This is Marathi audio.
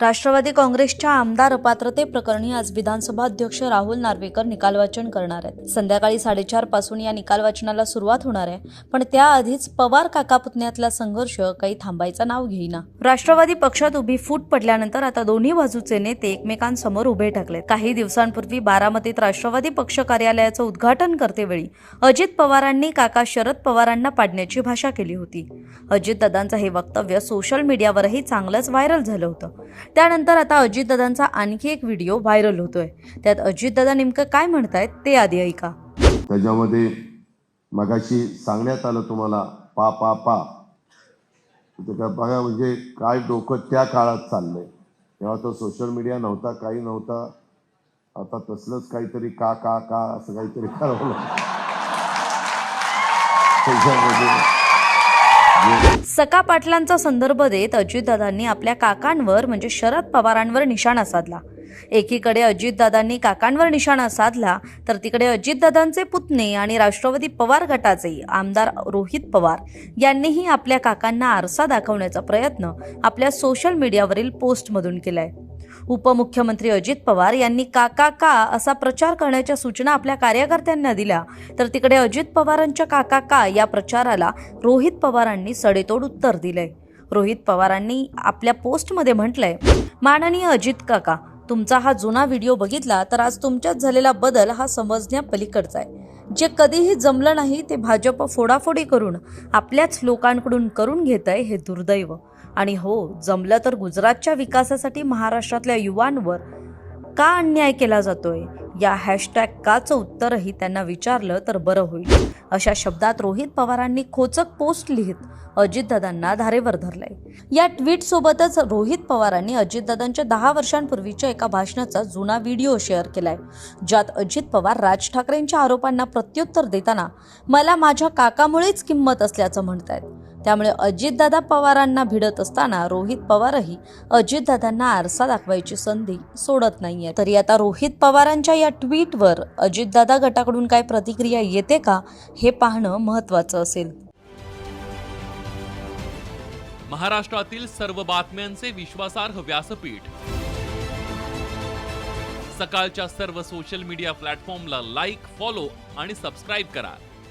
राष्ट्रवादी काँग्रेसच्या आमदार अपात्रते प्रकरणी आज विधानसभा अध्यक्ष राहुल नार्वेकर निकाल वाचन करणार आहेत. संध्याकाळी साडेचारपासून या निकाल वाचनाला सुरुवात होणार आहे पण त्याआधीच पवार काका पुतण्यातला संघर्ष काही थांबायचं नाव घेईना. राष्ट्रवादी पक्षात उभी फूट पडल्यानंतर आता दोन्ही बाजूचे नेते एकमेकांसमोर उभे ठाकले काही दिवसांपूर्वी बारामतीत राष्ट्रवादी पक्ष कार्यालयाचं उद्घाटन करतेवेळी अजित पवारांनी काका शरद पवारांना पाडण्याची भाषा केली होती. अजितदादांचं हे वक्तव्य सोशल मीडियावरही चांगलंच व्हायरल झालं होतं. त्यानंतर आता अजितदादांचा आणखी एक व्हिडिओ व्हायरल होतोय. त्यात अजितदादा नेमकं काय म्हणतायत ते आधी ऐका. त्याच्यामध्ये मगाशी सांगण्यात आलं तुम्हाला पा पा पा. बघा म्हणजे काय डोकं त्या काळात चाललंय. तेव्हा तो सोशल मीडिया नव्हता काही नव्हता. आता तसलंच काहीतरी का का का असं काहीतरी करावं त्याच्यामध्ये सका पाटलांचा संदर्भ देत अजितदादांनी आपल्या काकांवर म्हणजे शरद पवारांवर निशाणा साधला. एकीकडे अजितदादांनी काकांवर निशाणा साधला तर तिकडे अजितदादांचे पुतणे आणि राष्ट्रवादी पवार गटाचे आमदार रोहित पवार यांनीही आपल्या काकांना आरसा दाखवण्याचा प्रयत्न आपल्या सोशल मीडियावरील पोस्टमधून केलाय. उपमुख्यमंत्री अजित पवार यांनी काका का असा प्रचार करण्याच्या सूचना आपल्या कार्यकर्त्यांना दिल्या. तर तिकडे अजित पवारांच्या काका का या प्रचाराला रोहित पवारांनी सडेतोड उत्तर दिलंय. रोहित पवारांनी आपल्या पोस्टमध्ये म्हटलंय माननीय अजित काका तुमचा हा जुना व्हिडिओ बघितला तर आज तुमच्यात झालेला बदल हा समजण्या पलीकडचा आहे. जे कधीही जमलं नाही ते भाजप फोडाफोडी करून आपल्याच लोकांकडून करून घेत आहे हे दुर्दैव. आणि हो जमलं तर गुजरातच्या विकासासाठी महाराष्ट्रातल्या युवांवर का अन्याय केला जातोय? या हॅशटॅग काचं उत्तरही त्यांना विचारलं तर बरं होईल. अशा शब्दात रोहित पवारांनी खोचक पोस्ट लिहित अजितदादांना धारेवर धरलंय. या ट्विट सोबतच रोहित पवारांनी अजितदादांच्या दहा वर्षांपूर्वीच्या एका भाषणाचा जुना व्हिडिओ शेअर केलाय. ज्यात अजित पवार राज ठाकरेंच्या आरोपांना प्रत्युत्तर देताना मला माझ्या काकामुळेच किंमत असल्याचं म्हणतायत. त्यामुळे अजितदादा पवारांना भिडत असताना रोहित पवारही अजितदादांना आरसा दाखवायची संधी सोडत नाहीये तरी आता रोहित पवारांच्या या ट्विटवर अजितदादा गटाकडून काय प्रतिक्रिया येते का हे पाहणं महत्त्वाचं असेल. महाराष्ट्रातील सर्व बातम्यांचे विश्वासार्ह व्यासपीठ. सकाळच्या सर्व सोशल मीडिया प्लॅटफॉर्मला लाईक फॉलो आणि सबस्क्राईब करा.